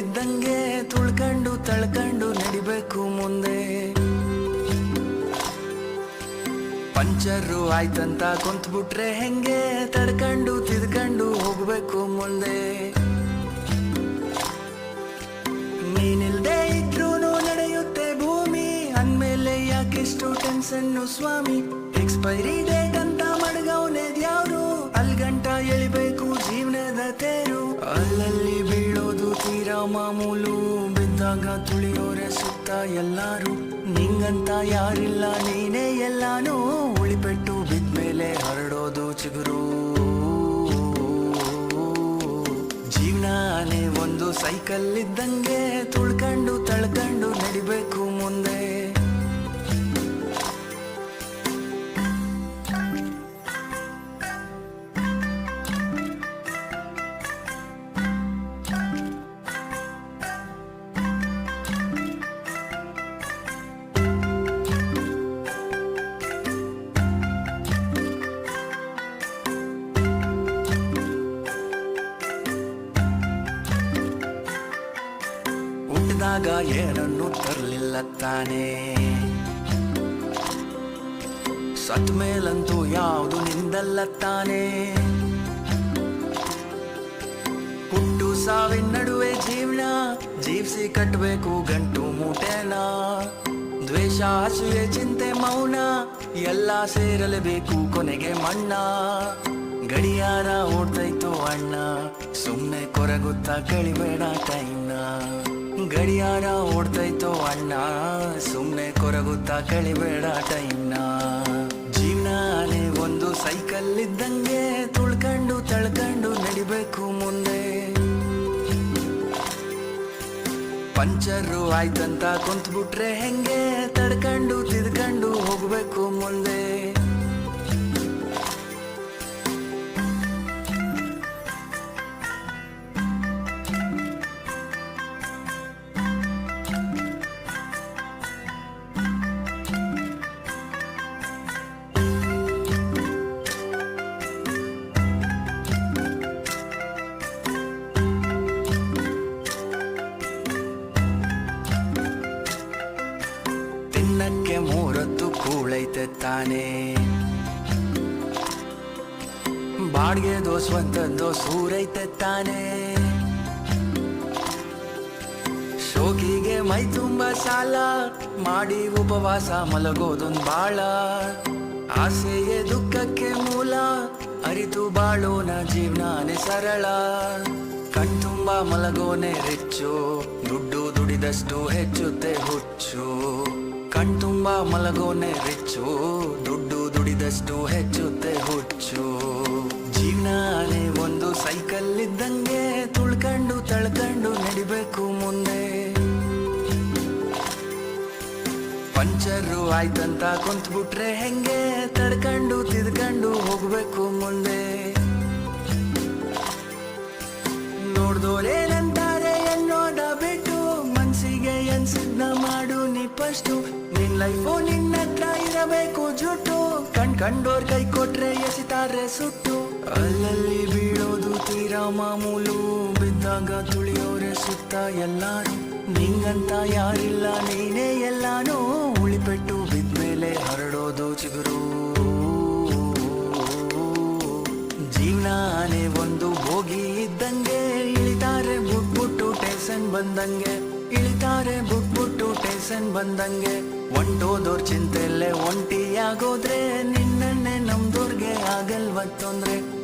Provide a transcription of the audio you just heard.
ಇದ್ದಂಗೆ ತುಳ್ಕಂಡು ತಳ್ಕಂಡು ನಡಿಬೇಕು ಮುಂದೆ. ಪಂಚರು ಆಯ್ತಂತ ಕುಂತ್ಬಿಟ್ರೆ ಹೆಂಗೆ? ತಡ್ಕಂಡು, ತಿದ್ಕಂಡು ಹೋಗ್ಬೇಕು ಮುಂದೆ. ನೀನಿಲ್ದೆ ಇದ್ರೂ ನಡೆಯುತ್ತೆ ಭೂಮಿ. ಅಂದ್ಮೇಲೆ ಯಾಕೆಷ್ಟು ಟೆನ್ಸನ್ ಸ್ವಾಮಿ? ಎಕ್ಸ್ಪೈರಿ ಡೇಟ್ ಅಂತ ಮಡಗವನೆ ದ್ಯಾವ್ರು ಅಲ್ಗಂಟ ಎಳಿಬೇಕು ಜೀವನದ ಮಾಮೂಲು ಬಿದ್ದಾಗ ತುಳಿಯೋರೆ ಸುತ್ತ ಎಲ್ಲಾರು. ನಿಂಗಂತ ಯಾರಿಲ್ಲ, ನೀನೇ ಎಲ್ಲಾನು ಉಳಿಪೆಟ್ಟು ಬಿದ್ಮೇಲೆ ಹರಡೋದು ಚಿಗುರು. ಜೀವನಾನೇ ಒಂದು ಸೈಕಲ್ ಇದ್ದಂಗೆ ತುಳ್ಕೊಂಡು, ತಳ್ಕೊಂಡು ನಡಿಬೇಕು. ಹುಟ್ಟಿದಾಗ ಏನನ್ನು ತರಲಿಲ್ಲ ತಾನೇ. ಸತ್ ಮೇಲಂತೂ ಯಾವುದು ನಿಂದಲ್ಲ ತಾನೇ. ಹುಟ್ಟು ಸಾವಿನ ನಡುವೆ ಜೀವನ, ಜೀವಿಸಿ ಕಟ್ಟಬೇಕು ಗಂಟು ಮೂಟೆನ. ದ್ವೇಷ, ಅಸೂಯೆ, ಚಿಂತೆ, ಮೌನ, ಎಲ್ಲ ಸೇರಲೇಬೇಕು ಕೊನೆಗೆ ಮಣ್ಣ. ಗಡಿಯಾರ ಓಡ್ತೈತು ಅಣ್ಣ ಸುಮ್ಮನೆ ಕೊರಗುತ್ತಾ ಕಳಿಬೇಡ ಟೈಮ್ನ ಗಡಿಯಾರ ಓಡ್ತೈತೋ ಅಣ್ಣ ಸುಮ್ಮನೆ ಕೊರಗುತ್ತಾ ಕಳಿಬೇಡ ಟೈಮ್ನ ಜೀವನಾನೇ ಒಂದು ಸೈಕಲ್ ಇದ್ದಂಗೆ ತುಳ್ಕಂಡು ತಳ್ಕಂಡು ನಡಿಬೇಕು ಮುಂದೆ. ಪಂಚರು ಆಯ್ತಂತ ಕುಂತ್ಬಿಟ್ರೆ ಹೆಂಗೆ ತಡ್ಕಂಡು ತಿದ್ಕಂಡು ಹೋಗ್ಬೇಕು ಮುಂದೆ. ತಿನ್ನಕ್ಕೆ ಮೂರತ್ತು ಕೂಳೈತೆ ತಾನೇ. ಬಾಡ್ಗೆ ಸ್ವಂತದ್ದು ಸೂರೈತೆ ತಾನೇ. ಶೋಕಿಗೆ ಮೈ ತುಂಬ ಸಾಲ, ಮಾಡಿ ಉಪವಾಸ ಮಲಗೋದೊಂದ್ ಬಾಳ. ಆಸೆಯೇ ದುಃಖಕ್ಕೆ ಮೂಲ, ಅರಿತು ಬಾಳೋನ ಜೀವನಾನೇ ಸರಳ. ಕಣ್ತುಂಬ ಮಲಗೋನೆ ರಿಚ್ಚು ದುಡ್ಡು ದುಡಿದಷ್ಟು ಹೆಚ್ಚುತ್ತೆ ಹುಚ್ಚು. ಕಣ್ತುಂಬ ಮಲಗೋನೆ ರಿಚ್ಚು. ದುಡ್ಡು ದುಡಿದಷ್ಟು ಹೆಚ್ಚುತ್ತೆ ಹುಚ್ಚು. ಜೀವನಾನೇ ಒಂದು ಸೈಕಲ್ ಇದ್ದಂಗೆ ತುಳ್ಕಂಡು ತಳ್ಕಂಡು ನಡಿಬೇಕು ಮುಂದೆ. ಪಂಚರು ಆಯ್ತಂತ ಕುಂತ್ಬಿಟ್ರೆ ಹೆಂಗೆ? ತಡ್ಕಂಡು ತಿದ್ಕಂಡು ಹೋಗ್ಬೇಕು ಮುಂದೆ. ನೋಡ್ದೋರೇನಂತಾರೆ ಎನ್ನೋದ ಬಿಟ್ಟು, ಮನ್ಸಿಗೆ ಎನ್ಸಿದ್ನ ಮಾಡು ನೀ ಲೈಫು ನಿನ್ನತ್ರ ಇರಬೇಕು ಜುಟ್ಟು ಕಣ್ ಕಂಡೋರ್ ಕೈ ಕೊಟ್ರೆ ಎಸಿತಾರೆ ಸುಟ್ಟು. ಅಲ್ಲಲ್ಲಿ ಬೀಳೋದು ತೀರಾ ಮಾಮೂಲು. ಬಿದ್ದಾಗ ತುಳಿಯೋರೆ ಸುತ್ತ ಎಲ್ಲಾರು ನಿಂಗಂತ ಯಾರಿಲ್ಲ, ನೀನೇ ಎಲ್ಲಾನು. ಉಳಿಪೆಟ್ಟು ಬಿದ್ಮೇಲೆ ಹರಡೋದು ಚಿಗುರು. ಜೀವನಾನೇ ಒಂದು ಹೋಗಿ ಇದ್ದಂಗೆ. ಇಳಿತಾರೆ ಬುಟ್ಬುಟ್ಟು, ಟೇಸನ್ ಬಂದಂಗೆ. ಇಳಿತಾರೆ ಬುಟ್ಬುಟ್ಟು ಟೇಸನ್ ಬಂದಂಗೆ ಒಂಟೋದೋರ್ ಚಿಂತೆಲ್ಲೇ ಒಂಟಿಯಾಗೋದ್ರೆ ನಿನ್ನನ್ನೇ ನಮ್ದೋರ್ಗೆ ಆಗಲ್ವ ತೊಂದ್ರೆ?